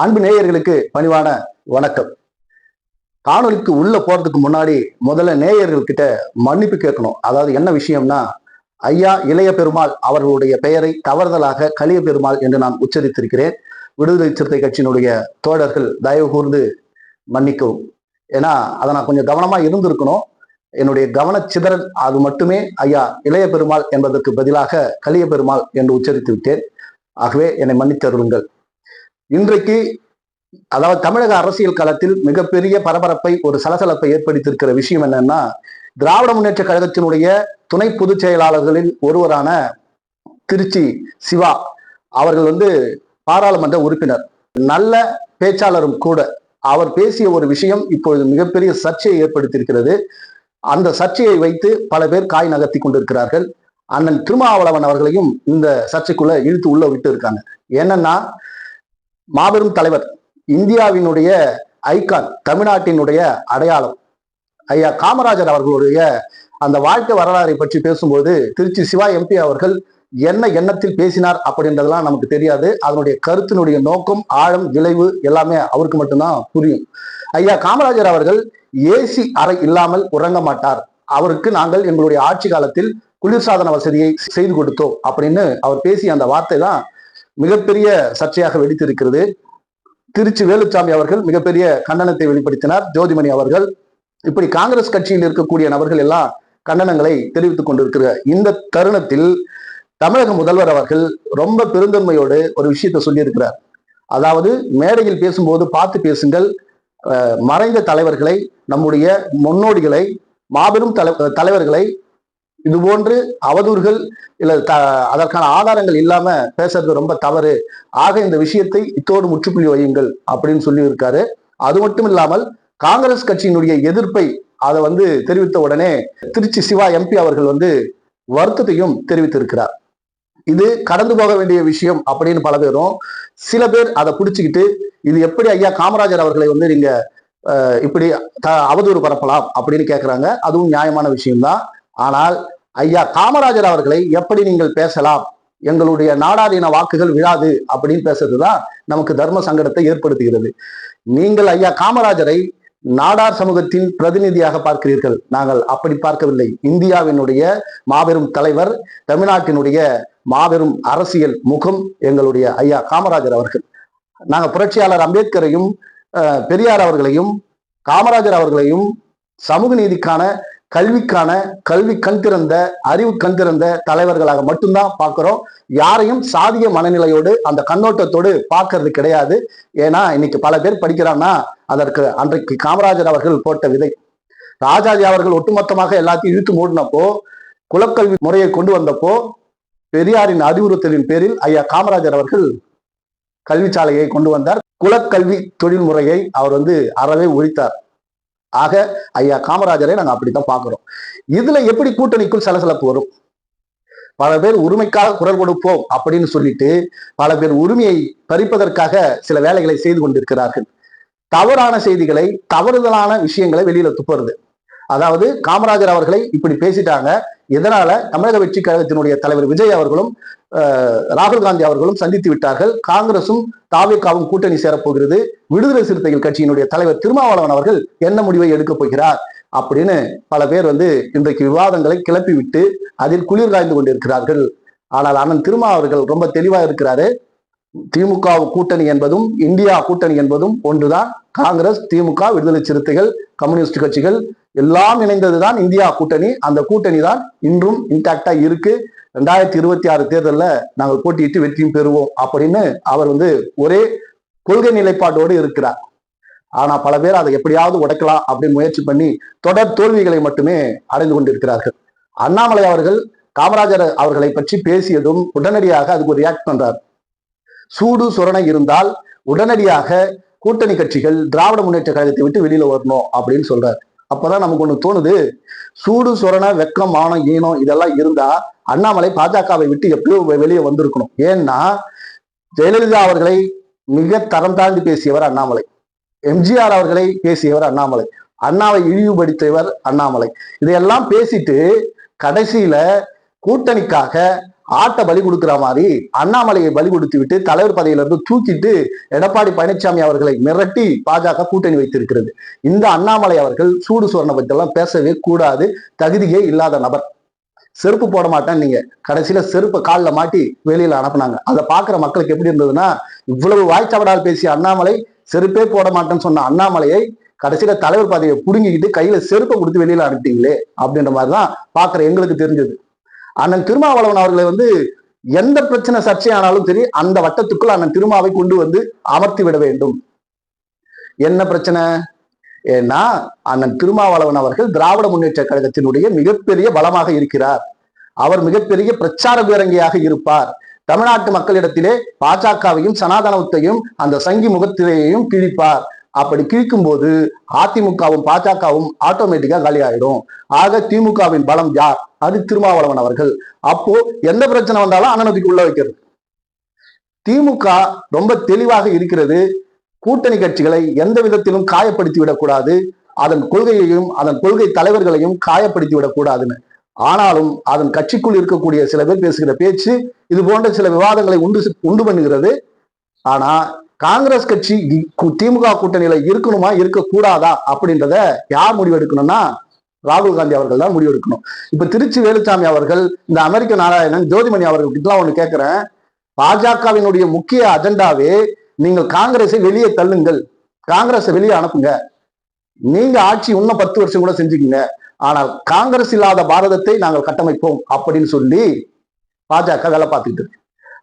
அன்பு நேயர்களுக்கு பணிவான வணக்கம். காணொலிக்கு உள்ள போறதுக்கு முன்னாடி முதல்ல நேயர்கள் கிட்ட மன்னிப்பு கேட்கணும். அதாவது என்ன விஷயம்னா ஐயா இளைய பெருமாள் அவர்களுடைய பெயரை தவறுதலாக கலிய பெருமாள் என்று நான் உச்சரித்திருக்கிறேன். விடுதலை சிறுத்தை கட்சியினுடைய தோழர்கள் தயவு கூர்ந்து மன்னிக்கவும். ஏன்னா அதை நான் கொஞ்சம் கவனமா இருந்திருக்கணும். என்னுடைய கவனச்சிதறல் அது மட்டுமே ஐயா இளைய பெருமாள் என்பதற்கு பதிலாக கலிய பெருமாள் என்று உச்சரித்து விட்டேன். ஆகவே என்னை மன்னித்தருளுங்கள் இன்றைக்கு அதாவது தமிழக அரசியல் களத்தில் மிகப்பெரிய பரபரப்பை ஒரு சலசலப்பை ஏற்படுத்தியிருக்கிற விஷயம் என்னன்னா திராவிட முன்னேற்ற கழகத்தினுடைய துணை பொதுச் செயலாளர்களில் ஒருவரான திருச்சி சிவா அவர்கள் வந்து பாராளுமன்ற உறுப்பினர். நல்ல பேச்சாளரும் கூட. அவர் பேசிய ஒரு விஷயம் இப்பொழுது மிகப்பெரிய சர்ச்சையை ஏற்படுத்தியிருக்கிறது. அந்த சர்ச்சையை வைத்து பல பேர் காய் நகர்த்தி கொண்டிருக்கிறார்கள். அண்ணன் திருமாவளவன் அவர்களையும் இந்த சர்ச்சைக்குள்ள இழுத்து உள்ள விட்டு இருக்காங்க. என்னன்னா மாபெரும் தலைவர் இந்தியாவினுடைய ஐகான் தமிழ்நாட்டினுடைய அடையாளம். ஐயா காமராஜர் அவர்களுடைய அந்த வாழ்க்கை வரலாறை பற்றி பேசும்போது திருச்சி சிவா எம்பி அவர்கள் என்ன எண்ணத்தில் பேசினார் அப்படின்றதெல்லாம் நமக்கு தெரியாது. அதனுடைய கருத்தினுடைய நோக்கம் ஆழம் விளைவு எல்லாமே அவருக்கு மட்டும்தான் புரியும். ஐயா காமராஜர் அவர்கள் ஏசி அறை இல்லாமல் உறங்க மாட்டார். அவருக்கு நாங்கள் எங்களுடைய ஆட்சி காலத்தில் குளிர்சாதன வசதியை செய்து கொடுத்தோம் அப்படின்னு அவர் பேசிய அந்த வார்த்தை தான் மிகப்பெரிய சர்ச்சையாக வெடித்திருக்கிறது. திருச்சி வேலுச்சாமி அவர்கள் மிகப்பெரிய கண்டனத்தை வெளிப்படுத்தினார். ஜோதிமணி அவர்கள் இப்படி காங்கிரஸ் கட்சியில் இருக்கக்கூடிய நபர்கள் எல்லாம் கண்டனங்களை தெரிவித்துக் கொண்டிருக்கிற இந்த தருணத்தில் தமிழக முதல்வர் அவர்கள் ரொம்ப பெருந்தன்மையோடு ஒரு விஷயத்தை சொல்லியிருக்கிறார். அதாவது மேடையில் பேசும்போது பார்த்து பேசுங்கள். அஹ், மறைந்த தலைவர்களை நம்முடைய முன்னோடிகளை மாபெரும் தலை தலைவர்களை இது போன்று அவதூறுகள் இல்ல த அதற்கான ஆதாரங்கள் இல்லாம பேசுறது ரொம்ப தவறு. ஆக இந்த விஷயத்தை இத்தோடு முற்றுப்புள்ளி வையுங்கள் அப்படின்னு சொல்லி இருக்காரு அது மட்டும் இல்லாமல் காங்கிரஸ் கட்சியினுடைய எதிர்ப்பை அதை வந்து தெரிவித்த உடனே திருச்சி சிவா எம்பி அவர்கள் வந்து வருத்தத்தையும் தெரிவித்திருக்கிறார். இது கடந்து போக வேண்டிய விஷயம் அப்படின்னு பல பேரும் சில பேர் அதை பிடிச்சிக்கிட்டு இது எப்படி ஐயா காமராஜர் அவர்களை வந்து நீங்க இப்படி த- அவதூறு பரப்பலாம் அப்படின்னு கேட்கிறாங்க அதுவும் நியாயமான விஷயம்தான். ஆனால் ஐயா காமராஜர் அவர்களை எப்படி நீங்கள் பேசலாம்? எங்களுடைய நாடாதீன வாக்குகள் விழாது அப்படின்னு பேசுறதுதான் நமக்கு தர்ம சங்கடத்தை ஏற்படுத்துகிறது. நீங்கள் ஐயா காமராஜரை நாடார் சமூகத்தின் பிரதிநிதியாக பார்க்கிறீர்கள். நாங்கள் அப்படி பார்க்கவில்லை. இந்தியாவினுடைய மாபெரும் தலைவர் தமிழ்நாட்டினுடைய மாபெரும் அரசியல் முகம் எங்களுடைய ஐயா காமராஜர் அவர்கள். நாங்க புரட்சியாளர் அம்பேத்கரையும் அஹ், பெரியார் அவர்களையும் காமராஜர் அவர்களையும் சமூக நீதிக்கான கல்விக்கான கல்வி கண் திறந்த அறிவு கண் திறந்த தலைவர்களாக மட்டும்தான் பார்க்குறோம். யாரையும் சாதிய மனநிலையோடு அந்த கண்ணோட்டத்தோடு பார்க்கறது கிடையாது. ஏன்னா இன்னைக்கு பல பேர் படிக்கிறான்னா அதற்கு அன்றைக்கு காமராஜர் அவர்கள் போட்ட விதை. ராஜாஜி அவர்கள் ஒட்டுமொத்தமாக எல்லாத்தையும் இழுத்து மூடினப்போ குலக்கல்வி முறையை கொண்டு வந்தப்போ பெரியாரின் அறிவுறுத்தலின் பேரில் ஐயா காமராஜர் அவர்கள் கல்விச்சாலையை கொண்டு வந்தார். குலக்கல்வி தொழில் முறையை அவர் வந்து அறவே ஒழித்தார். ஆக ஐயா காமராஜரை நாங்க அப்படித்தான் பாக்குறோம் இதுல எப்படி கூட்டணிக்குள் சலசலப்பு வரும்? பல பேர் உரிமைக்காக குரல் கொடுப்போம் அப்படின்னு சொல்லிட்டு பல பேர் உரிமையை பறிப்பதற்காக சில வேலைகளை செய்து கொண்டிருக்கிறார்கள். தவறான செய்திகளை தவறுதலான விஷயங்களை வெளியில துப்புறது. அதாவது காமராஜர் அவர்களை இப்படி பேசிட்டாங்க. இதனால தமிழக வெற்றி கழகத்தினுடைய தலைவர் விஜய் அவர்களும் ராகுல் காந்தி அவர்களும் சந்தித்து விட்டார்கள்? காங்கிரசும் தாவேக்காவும் கூட்டணி சேரப்போகிறது. விடுதலை சிறுத்தைகள் கட்சியினுடைய தலைவர் திருமாவளவன் அவர்கள் என்ன முடிவை எடுக்கப் போகிறார் அப்படின்னு பல பேர் வந்து இன்றைக்கு விவாதங்களை கிளப்பிவிட்டு அதில் குளிர் காய்ந்து கொண்டிருக்கிறார்கள். ஆனால் அண்ணன் திருமா அவர்கள் ரொம்ப தெளிவாக இருக்கிறாரு. திமுக கூட்டணி என்பதும் இந்தியா கூட்டணி என்பதும் ஒன்றுதான். காங்கிரஸ் திமுக விடுதலை சிறுத்தைகள் கம்யூனிஸ்ட் கட்சிகள் எல்லாம் இணைந்ததுதான் இந்தியா கூட்டணி. அந்த கூட்டணி தான் இன்றும் இன்டாக்டா இருக்கு. ரெண்டாயிரத்தி இருபத்தி ஆறு தேர்தலில் நாங்கள் போட்டியிட்டு வெற்றியும் பெறுவோம் அப்படின்னு அவர் வந்து ஒரே கொள்கை நிலைப்பாட்டோடு இருக்கிறார். ஆனா பல பேர் அதை எப்படியாவது உடைக்கலாம் அப்படின்னு முயற்சி பண்ணி தொடர் தோல்விகளை மட்டுமே அடைந்து கொண்டிருக்கிறார்கள். அண்ணாமலை அவர்கள் காமராஜர் அவர்களை பற்றி பேசியதும் உடனடியாக அதுக்கு ஒரு ரியாக்ட் பண்றார். சூடு சுரணை இருந்தால் உடனடியாக கூட்டணி கட்சிகள் திராவிட முன்னேற்ற கழகத்தை விட்டு வெளியில வரணும் அப்படின்னு சொல்றாரு. அப்பதான் நமக்கு ஒண்ணு தோணுது. சூடு சுரண வெக்கம் மானம் ஈனம் இதெல்லாம் இருந்தா அண்ணாமலை பாஜகவை விட்டு எப்படியும் வெளியே வந்திருக்கணும். ஏன்னா ஜெயலலிதா அவர்களை மிக தரம் தாழ்ந்து பேசியவர் அண்ணாமலை. எம்ஜிஆர் அவர்களை பேசியவர் அண்ணாமலை. அண்ணாவை இழிவுபடுத்தியவர் அண்ணாமலை. இதையெல்லாம் பேசிட்டு கடைசியில கூட்டணிக்காக ஆட்டை பலி கொடுக்கிற மாதிரி அண்ணாமலையை பலி கொடுத்து விட்டு தலைவர் பதவியில இருந்து தூக்கிட்டு எடப்பாடி பழனிசாமி அவர்களை மிரட்டி பாஜக கூட்டணி வைத்திருக்கிறது. இந்த அண்ணாமலை அவர்கள் சூடு சுவரணை பற்றிலாம் பேசவே கூடாது தகுதியே இல்லாத நபர். செருப்பு போட மாட்டேன் நீங்க கடைசியில செருப்பை காலில் மாட்டி வெளியில அனுப்புனாங்க. அதை பாக்குற மக்களுக்கு எப்படி இருந்ததுன்னா இவ்வளவு வாய்ச்சவடால் பேசிய அண்ணாமலை செருப்பே போட மாட்டேன்னு சொன்ன அண்ணாமலையை கடைசியில தலைவர் பதவியை புடுங்கிக்கிட்டு கையில செருப்பை கொடுத்து வெளியில அனுப்பிட்டீங்களே அப்படின்ற மாதிரிதான் பாக்குற எங்களுக்கு தெரிஞ்சது. அண்ணன் திருமாவளவன் அவர்களை வந்து எந்த பிரச்சனை சர்ச்சையானாலும் சரி அந்த வட்டத்துக்குள் அண்ணன் திருமாவை கொண்டு வந்து அமர்த்தி விட வேண்டும். என்ன பிரச்சனை? ஏன்னா அண்ணன் திருமாவளவன் அவர்கள் திராவிட முன்னேற்ற கழகத்தினுடைய மிகப்பெரிய பலமாக இருக்கிறார். அவர் மிகப்பெரிய பிரச்சார பேரங்கியாக இருப்பார். தமிழ்நாட்டு மக்களிடத்திலே பாஜகவையும் சனாதனத்தையும் அந்த சங்கி முகத்திலேயும் கிழிப்பார். அப்படி கிழிக்கும் போது அதிமுகவும் பாஜகவும் ஆட்டோமேட்டிக்கா காலி ஆயிடும் ஆக திமுகவின் பலம் யார்? அது திருமாவளவன் அவர்கள். அப்போ எந்த பிரச்சனை வந்தாலும் அண்ணனுக்கு உள்ள வைக்கிறது. திமுக ரொம்ப தெளிவாக இருக்கிறது. கூட்டணி கட்சிகளை எந்த விதத்திலும் காயப்படுத்தி விடக்கூடாது அதன் கொள்கையையும் அதன் கொள்கை தலைவர்களையும் காயப்படுத்தி விடக்கூடாதுன்னு ஆனாலும் அதன் கட்சிக்குள் இருக்கக்கூடிய சில பேர் பேசுகிற பேச்சு இது போன்ற சில விவாதங்களை உண்டு உண்டு பண்ணுகிறது. ஆனா காங்கிரஸ் கட்சி கு- திமுக கூட்டணியில இருக்கணுமா இருக்கக்கூடாதா அப்படின்றத யார் முடிவெடுக்கணும்னா ராகுல் காந்தி அவர்கள் தான் முடிவெடுக்கணும். இப்ப திருச்சி வேலுச்சாமி அவர்கள் இந்த அமெரிக்க நாராயணன் ஜோதிமணி அவர்கள்கிட்டலாம் ஒண்ணு கேட்கிறேன் பாஜகவினுடைய முக்கிய அஜெண்டாவே நீங்கள் காங்கிரஸை வெளியே தள்ளுங்கள். காங்கிரஸை வெளியே அனுப்புங்க. நீங்க ஆட்சி இன்னும் பத்து வருஷம் கூட செஞ்சுக்கீங்க. ஆனால் காங்கிரஸ் இல்லாத பாரதத்தை நாங்கள் கட்டமைப்போம் அப்படின்னு சொல்லி பாஜக வேலை பார்த்துட்டு இருக்கு.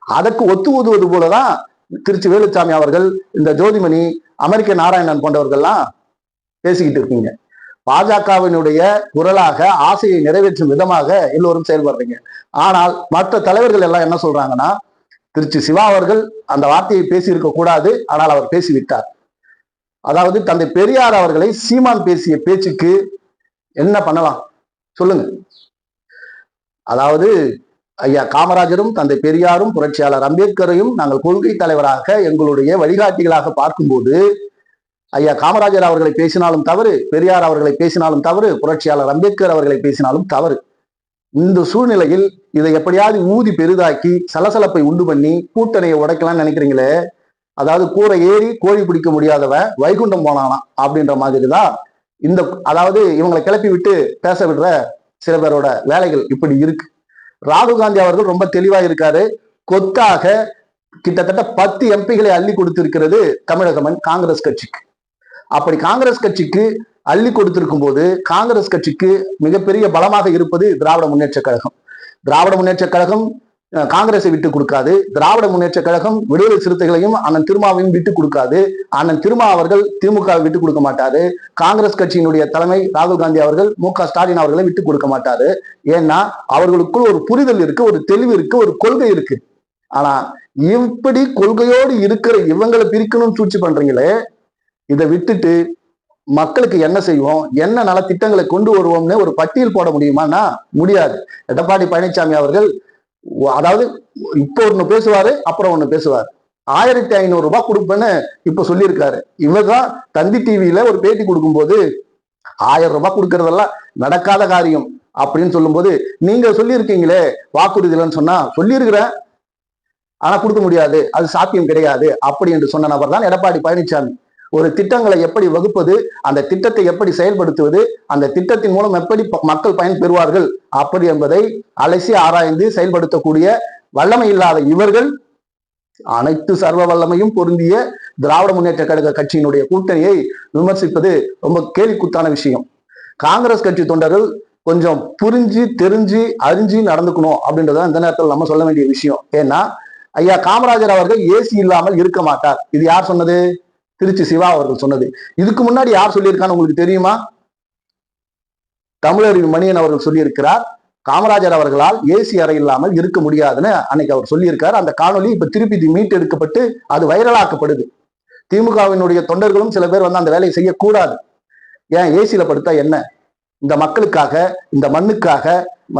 அதற்கு ஒத்து ஊதுவது போலதான் திருச்சி வேலுச்சாமி அவர்கள் இந்த ஜோதிமணி அமெரிக்க நாராயணன் போன்றவர்கள்லாம் பேசிக்கிட்டு இருக்கீங்க. பாஜகவினுடைய குரலாக ஆசையை நிறைவேற்றும் விதமாக எல்லோரும் செயல்படுறீங்க. ஆனால் மற்ற தலைவர்கள் எல்லாம் என்ன சொல்றாங்கன்னா திருச்சி சிவா அவர்கள் அந்த வார்த்தையை பேசியிருக்க கூடாது ஆனால் அவர் பேசிவிட்டார். அதாவது தந்தை பெரியார் அவர்களை சீமான் பேசிய பேச்சுக்கு என்ன பண்ணலாம்? சொல்லுங்க. அதாவது ஐயா காமராஜரும் தந்தை பெரியாரும் புரட்சியாளர் அம்பேத்கரையும் நாங்கள் கொள்கை தலைவராக எங்களுடைய வழிகாட்டிகளாக பார்க்கும்போது ஐயா காமராஜர் அவர்களை பேசினாலும் தவறு பெரியார் அவர்களை பேசினாலும் தவறு புரட்சியாளர் அம்பேத்கர் அவர்களை பேசினாலும் தவறு. இந்த சூழ்நிலையில் இதை எப்படியாவது ஊதி பெரிதாக்கி சலசலப்பை உண்டு பண்ணி கூட்டணியை உடைக்கலாம்னு நினைக்கிறீங்களே? அதாவது கூரை ஏறி கோழி பிடிக்க முடியாதவன் வைகுண்டம் போனானா அப்படின்ற மாதிரி தான் இந்த அதாவது இவங்களை கிளப்பி விட்டு பேச விடுற சில பேரோட வேலைகள் இப்படி இருக்கு. ராகுல் காந்தி அவர்கள் ரொம்ப தெளிவா இருக்காரு. கொத்தாக கிட்டத்தட்ட பத்து எம்பிகளை அள்ளி கொடுத்திருக்கிறது தமிழகமன் காங்கிரஸ் கட்சிக்கு. அப்படி காங்கிரஸ் கட்சிக்கு அள்ளி கொடுத்திருக்கும் போது காங்கிரஸ் கட்சிக்கு மிகப்பெரிய பலமாக இருப்பது திராவிட முன்னேற்ற கழகம். திராவிட முன்னேற்ற கழகம் காங்கிரஸை விட்டு கொடுக்காது. திராவிட முன்னேற்ற கழகம் விடுதலை சிறுத்தைகளையும் அண்ணன் திருமாவையும் விட்டு கொடுக்காது. அண்ணன் திருமா அவர்கள் திமுகவை விட்டு கொடுக்க மாட்டாரு. காங்கிரஸ் கட்சியினுடைய தலைமை ராகுல் காந்தி அவர்கள் மு க ஸ்டாலின் அவர்களை விட்டு கொடுக்க மாட்டாரு. ஏன்னா அவர்களுக்குள் ஒரு புரிதல் இருக்கு ஒரு தெளிவு இருக்கு ஒரு கொள்கை இருக்கு. ஆனா இப்படி கொள்கையோடு இருக்கிற இவங்களை பிரிக்கணும்னு சூழ்ச்சி பண்றீங்களே இதை விட்டுட்டு மக்களுக்கு என்ன செய்வோம்? என்ன நலத்திட்டங்களை கொண்டு வருவோம்னு ஒரு பட்டியல் போட முடியுமான்னா முடியாது. எடப்பாடி பழனிசாமி அவர்கள் அதாவது இப்போ ஒன்று பேசுவாரு அப்புறம் ஒன்று பேசுவார். ஆயிரத்தி ஐநூறு ரூபாய் கொடுப்பேன்னு இப்போ சொல்லியிருக்காரு. இவர்தான் தந்தி டிவியில ஒரு பேட்டி கொடுக்கும்போது ஆயிரம் ரூபாய் கொடுக்கறதெல்லாம் நடக்காத காரியம் அப்படின்னு சொல்லும்போது நீங்க சொல்லியிருக்கீங்களே வாக்குறுதிலன்னு சொன்னா சொல்லியிருக்கிறேன். ஆனா கொடுக்க முடியாது அது சாத்தியம் கிடையாது அப்படி என்று சொன்ன நபர் தான் எடப்பாடி பழனிசாமி ஒரு திட்டங்களை எப்படி வகுப்பது அந்த திட்டத்தை எப்படி செயல்படுத்துவது அந்த திட்டத்தின் மூலம் எப்படி மக்கள் பயன் பெறுவார்கள் அப்படி என்பதை அலசி ஆராய்ந்து செயல்படுத்தக்கூடிய வல்லமை இல்லாத இவர்கள் அனைத்து சர்வ வல்லமையும் பொருந்திய திராவிட முன்னேற்ற கழக கட்சியினுடைய கூட்டணியை விமர்சிப்பது ரொம்ப கேலிக்குத்தான விஷயம். காங்கிரஸ் கட்சி தொண்டர்கள் கொஞ்சம் புரிஞ்சு தெரிஞ்சு அறிஞ்சு நடந்துக்கணும் அப்படின்றத இந்த நேரத்தில் நம்ம சொல்ல வேண்டிய விஷயம். ஏன்னா ஐயா காமராஜர் அவர்கள் ஏசி இல்லாமல் இருக்க மாட்டார். இது யார் சொன்னது? திருச்சி சிவா அவர்கள் சொன்னது. இதுக்கு முன்னாடி யார் சொல்லியிருக்கான்னு உங்களுக்கு தெரியுமா? தமிழறிவு மணியன் அவர்கள் சொல்லியிருக்கிறார் காமராஜர் அவர்களால் ஏசி அறை இல்லாமல் இருக்க முடியாதுன்னு அன்னைக்கு அவர் சொல்லியிருக்கார். அந்த காணொளி இப்ப திருப்பி மீட்டெடுக்கப்பட்டு அது வைரலாக்கப்படுது. திமுகவினுடைய தொண்டர்களும் சில பேர் வந்து அந்த வேலையை செய்யக்கூடாது. ஏன்? ஏசியில படுத்தா என்ன? இந்த மக்களுக்காக இந்த மண்ணுக்காக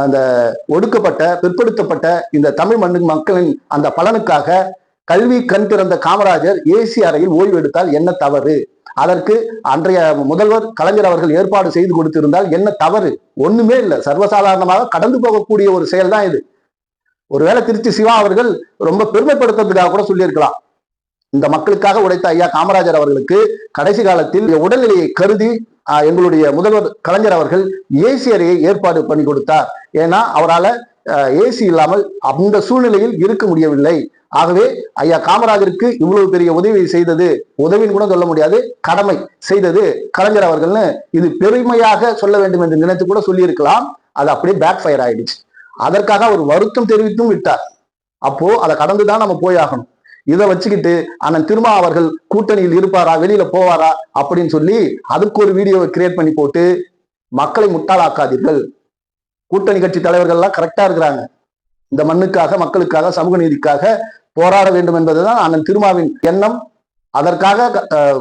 அந்த ஒடுக்கப்பட்ட பிற்படுத்தப்பட்ட இந்த தமிழ் மண்ணு மக்களின் அந்த பலனுக்காக கல்வி கண் திறந்த காமராஜர் ஏசி அறையில் ஓய்வு எடுத்தால் என்ன தவறு? அதற்கு அன்றைய முதல்வர் கலைஞர் அவர்கள் ஏற்பாடு செய்து கொடுத்திருந்தால் என்ன தவறு? ஒண்ணுமே இல்லை. சர்வசாதாரணமாக கடந்து போகக்கூடிய ஒரு செயல் தான் இது. ஒருவேளை திருச்சி சிவா அவர்கள் ரொம்ப பெருமைப்படுத்துறதுக்காக கூட சொல்லியிருக்கலாம். இந்த மக்களுக்காக உடைத்த ஐயா காமராஜர் அவர்களுக்கு கடைசி காலத்தில் உடல்நிலையை கருதி எங்களுடைய முதல்வர் கலைஞர் அவர்கள் ஏசி அறையை ஏற்பாடு பண்ணி கொடுத்தார். ஏன்னா அவரால் ஏசி இல்லாமல் அந்த சூழ்நிலையில் இருக்க முடியவில்லை. ஆகவே ஐயா காமராஜருக்கு இவ்வளவு பெரிய உதவி செய்தது உதவின்னு கூட சொல்ல முடியாது கடமை செய்தது கலைஞர் அவர்கள்னு இது பெருமையாக சொல்ல வேண்டும் என்று நினைத்து கூட சொல்லியிருக்கலாம். அது அப்படியே பேக் ஃபயர் ஆயிடுச்சு. அதற்காக அவர் வருத்தம் தெரிவித்தும் விட்டார். அப்போ அதை கடந்துதான் நம்ம போயாகணும். இதை வச்சுக்கிட்டு அண்ணன் திருமா அவர்கள் கூட்டணியில் இருப்பாரா வெளியில போவாரா அப்படின்னு சொல்லி அதுக்கு ஒரு வீடியோவை கிரியேட் பண்ணி போட்டு மக்களை முட்டாளாக்காதீர்கள். கூட்டணி கட்சி தலைவர்கள்லாம் கரெக்டா இருக்கிறாங்க. இந்த மண்ணுக்காக மக்களுக்காக சமூக நீதிக்காக போராட வேண்டும் என்பதுதான் அண்ணன் திருமாவின் எண்ணம். அதற்காக அஹ்,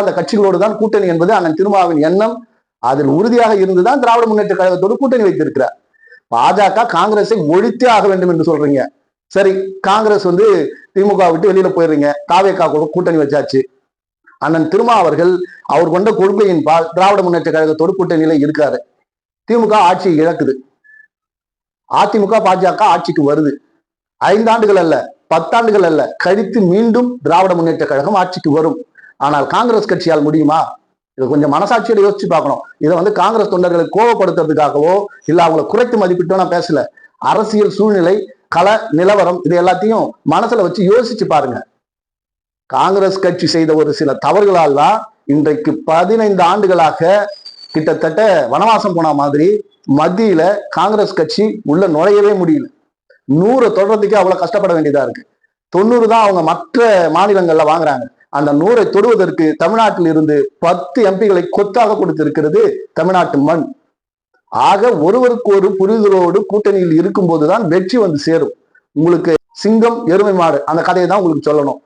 அந்த கட்சிகளோடு தான் கூட்டணி என்பது அண்ணன் திருமாவின் எண்ணம். அதில் உறுதியாக இருந்துதான் திராவிட முன்னேற்ற கழகத்தோடு கூட்டணி வைத்திருக்கிறார். பாஜக காங்கிரஸை ஒழித்தே ஆக வேண்டும் என்று சொல்றீங்க. சரி காங்கிரஸ் வந்து திமுக விட்டு வெளியில போயிடுறீங்க. தாவேக்கா கூட்டணி வச்சாச்சு. அண்ணன் திருமா அவர்கள் அவர் கொண்ட கொள்கையின் பால் திராவிட முன்னேற்ற கழகத்தோடு கூட்டணியில இருக்காரு. திமுக ஆட்சியை இழக்குது. அதிமுக பாஜக ஆட்சிக்கு வருது. ஐந்தாண்டுகள் அல்ல பத்தாண்டுகள் அல்ல கழித்து மீண்டும் திராவிட முன்னேற்ற கழகம் ஆட்சிக்கு வரும். ஆனால் காங்கிரஸ் கட்சியால் முடியுமா? இதை கொஞ்சம் மனசாட்சியோட யோசிச்சு பார்க்கணும். இதை வந்து காங்கிரஸ் தொண்டர்களை கோபப்படுத்துறதுக்காகவோ இல்லை அவங்களை குறைத்து மதிப்பிட்டோ நான் பேசல. அரசியல் சூழ்நிலை கல நிலவரம் இது எல்லாத்தையும் மனசுல வச்சு யோசிச்சு பாருங்க. காங்கிரஸ் கட்சி செய்த ஒரு சில தவறுகளால் தான் இன்றைக்கு பதினைந்து ஆண்டுகளாக கிட்டத்தட்ட வனவாசம் போன மாதிரி மத்தியில காங்கிரஸ் கட்சி உள்ள நுழையவே முடியல. நூறை தொடர்றதுக்கே அவ்வளவு கஷ்டப்பட வேண்டியதா இருக்கு. தொண்ணூறு தான் அவங்க மற்ற மாநிலங்கள்ல வாங்குறாங்க. அந்த நூறை தொடுவதற்கு தமிழ்நாட்டில் இருந்து பத்து எம்பிகளை கொத்தாக கொடுத்திருக்கிறது தமிழ்நாட்டு மண். ஆக ஒருவருக்கு ஒரு புரிதலோடு கூட்டணியில் இருக்கும்போதுதான் வெற்றி வந்து சேரும். உங்களுக்கு சிங்கம் எருமை மாடு அந்த கதையை தான் உங்களுக்கு சொல்லணும்.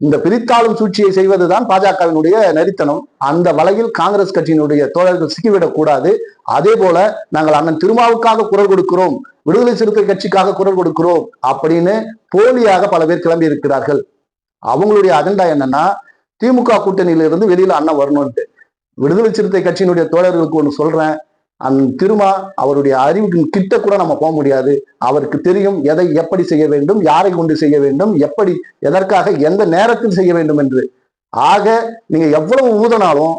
இந்த பிரித்தாளும் சூழ்ச்சியை செய்வதுதான் பாஜகவினுடைய நரித்தனம் அந்த வலையில் காங்கிரஸ் கட்சியினுடைய தோழர்கள் சிக்கிவிடக் கூடாது. அதே போல நாங்கள் அண்ணன் திருமாவுக்காக குரல் கொடுக்கிறோம். விடுதலை சிறுத்தை கட்சிக்காக குரல் கொடுக்கிறோம் அப்படின்னு போலியாக பல பேர் கிளம்பி இருக்கிறார்கள். அவங்களுடைய அஜெண்டா என்னன்னா திமுக கூட்டணியிலிருந்து வெளியில அண்ணன் வரணும்ட்டு விடுதலை சிறுத்தை கட்சியினுடைய தோழர்களுக்கு ஒன்று சொல்றேன். அந் திருமா அவருடைய அறிவுக்கு கிட்ட கூட நம்ம போக முடியாது. அவருக்கு தெரியும் எதை எப்படி செய்ய வேண்டும் யாரை கொண்டு செய்ய வேண்டும் எப்படி எதற்காக எந்த நேரத்தில் செய்ய வேண்டும் என்று. ஆக நீங்க எவ்வளவு ஊதனாலும்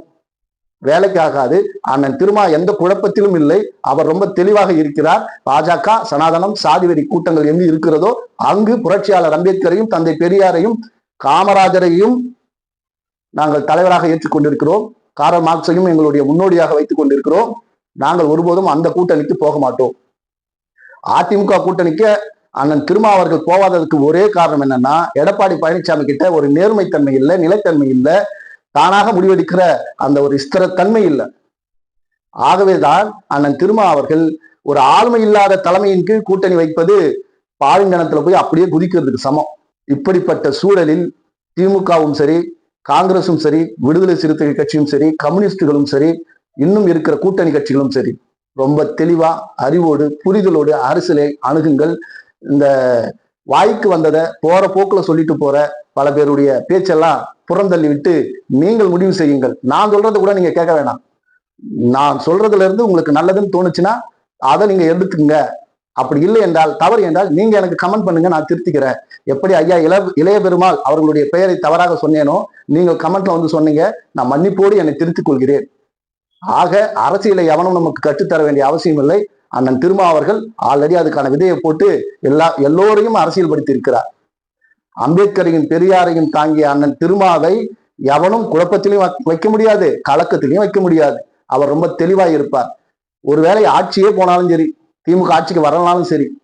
வேலைக்கு ஆகாது. அண்ணன் திருமா எந்த குழப்பத்திலும் இல்லை. அவர் ரொம்ப தெளிவாக இருக்கிறார். பாஜக சனாதனம் சாதிவெறி கூட்டங்கள் எங்கு இருக்கிறதோ அங்கு புரட்சியாளர் அம்பேத்கரையும் தந்தை பெரியாரையும் காமராஜரையும் நாங்கள் தலைவராக ஏற்றுக்கொண்டிருக்கிறோம். காரல் மார்க்ஸையும் எங்களுடைய முன்னோடியாக வைத்துக் கொண்டிருக்கிறோம். நாங்கள் ஒருபோதும் அந்த கூட்டணிக்கு போக மாட்டோம். அதிமுக கூட்டணிக்கு அண்ணன் திருமா அவர்கள் போவாததுக்கு ஒரே காரணம் என்னன்னா எடப்பாடி பழனிசாமி கிட்ட ஒரு நேர்மைத்தன்மை இல்லை நிலைத்தன்மை இல்லை தானாக முடிவெடுக்கிற அந்த ஒரு ஸ்திரத்தன்மை இல்லை. ஆகவேதான் அண்ணன் திருமா அவர்கள் ஒரு ஆளுமை இல்லாத தலைமையின் கீழ் கூட்டணி வைப்பது பாலிங்கனத்துல போய் அப்படியே குதிக்கிறதுக்கு சமம். இப்படிப்பட்ட சூழலில் திமுகவும் சரி காங்கிரசும் சரி விடுதலை சிறுத்தை கட்சியும் சரி கம்யூனிஸ்டுகளும் சரி இன்னும் இருக்கிற கூட்டணி கட்சிகளும் சரி ரொம்ப தெளிவா அறிவோடு புரிதலோடு அரசியலை அணுகுங்கள். இந்த வாய்க்கு வந்ததை போற போக்குல சொல்லிட்டு போற பல பேருடைய பேச்செல்லாம் புறந்தள்ளி விட்டு நீங்கள் முடிவு செய்யுங்கள். நான் சொல்றதை கூட நீங்க கேட்க வேணாம். நான் சொல்றதுல இருந்து உங்களுக்கு நல்லதுன்னு தோணுச்சுன்னா அதை நீங்க எடுத்துக்கங்க. அப்படி இல்லை என்றால் தவறு என்றால் நீங்க எனக்கு கமெண்ட் பண்ணுங்க நான் திருத்திக்கிறேன். எப்படி ஐயா இள இளைய பெருமாள் அவர்களுடைய பெயரை தவறாக சொன்னேனோ நீங்கள் கமெண்ட்ல வந்து சொன்னீங்க நான் மன்னிப்போடு என்னை திருத்திக் கொள்கிறேன். ஆக அரசியலை எவனும் நமக்கு கற்றுத்தர வேண்டிய அவசியம் இல்லை. அண்ணன் திருமா அவர்கள் ஆல்ரெடி அதுக்கான விதையை போட்டு எல்லா எல்லோரையும் அரசியல் படுத்தி இருக்கிறார். அம்பேத்கரையும் பெரியாரையும் தாங்கிய அண்ணன் திருமாவை எவனும் குழப்பத்திலையும் வைக்க- வைக்க முடியாது கலக்கத்திலையும் வைக்க முடியாது. அவர் ரொம்ப தெளிவாய் இருப்பார். ஒருவேளை ஆட்சியே போனாலும் சரி திமுக ஆட்சிக்கு வரலனாலும் சரி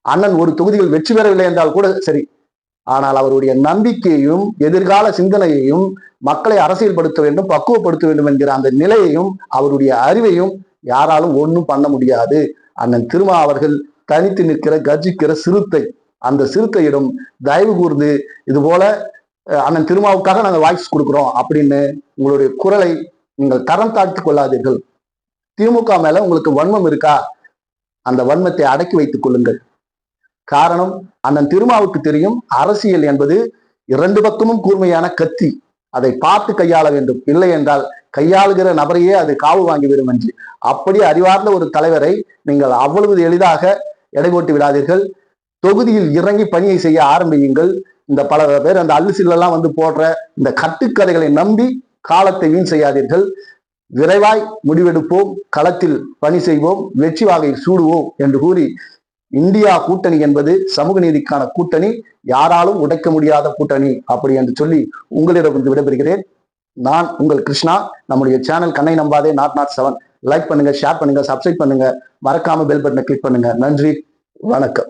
அண்ணன் ஒரு தொகுதியில் வெற்றி பெறவில்லை என்றால் கூட சரி ஆனால் அவருடைய நம்பிக்கையையும் எதிர்கால சிந்தனையையும் மக்களை அரசியல்படுத்த வேண்டும் பக்குவப்படுத்த வேண்டும் என்கிற அந்த நிலையையும் அவருடைய அறிவையும் யாராலும் ஒன்றும் பண்ண முடியாது. அண்ணன் திருமா அவர்கள் தனித்து நிற்கிற கர்ஜிக்கிற சிறுத்தை. அந்த சிறுத்தையிடம் தயவு கூர்ந்து இது போல அண்ணன் திருமாவுக்காக நாங்கள் வாய்ஸ் கொடுக்குறோம் அப்படின்னு உங்களுடைய குரலை நீங்கள் தரம் தாழ்த்து கொள்ளாதீர்கள். திமுக மேல உங்களுக்கு வன்மம் இருக்கா? அந்த வன்மத்தை அடக்கி வைத்துக் கொள்ளுங்கள். காரணம் அண்ணன் திருமாவுக்கு தெரியும். அரசியல் என்பது இரண்டு பக்கமும் கூர்மையான கத்தி. அதை பார்த்து கையாள வேண்டும். இல்லை என்றால் கையாளுகிற நபரையே அது காவு வாங்கிவிடும் என்று அப்படி அறிவார்ந்த ஒரு தலைவரை நீங்கள் அவ்வளவு எளிதாக எடை போட்டு விடாதீர்கள். தொகுதியில் இறங்கி பணியை செய்ய ஆரம்பியுங்கள். இந்த பல பேர் அந்த அல்லுசிலெல்லாம் வந்து போடுற இந்த கட்டுக்கதைகளை நம்பி காலத்தை வீண் செய்யாதீர்கள். விரைவாய் முடிவெடுப்போம். களத்தில் பணி செய்வோம். வெற்றி வாகை சூடுவோம் என்று கூறி இந்தியா கூட்டணி என்பது சமூக நீதிக்கான கூட்டணி. யாராலும் உடைக்க முடியாத கூட்டணி அப்படி என்று சொல்லி உங்களிடம் இருந்து விடைபெறுகிறேன். நான் உங்கள் கிருஷ்ணா. நம்முடைய சேனல் கண்ணை நம்பாதே நாட் நாட் செவன் லைக் பண்ணுங்க ஷேர் பண்ணுங்க சப்ஸ்கிரைப் பண்ணுங்க. மறக்காம பெல் பட்டனை கிளிக் பண்ணுங்க. நன்றி வணக்கம்.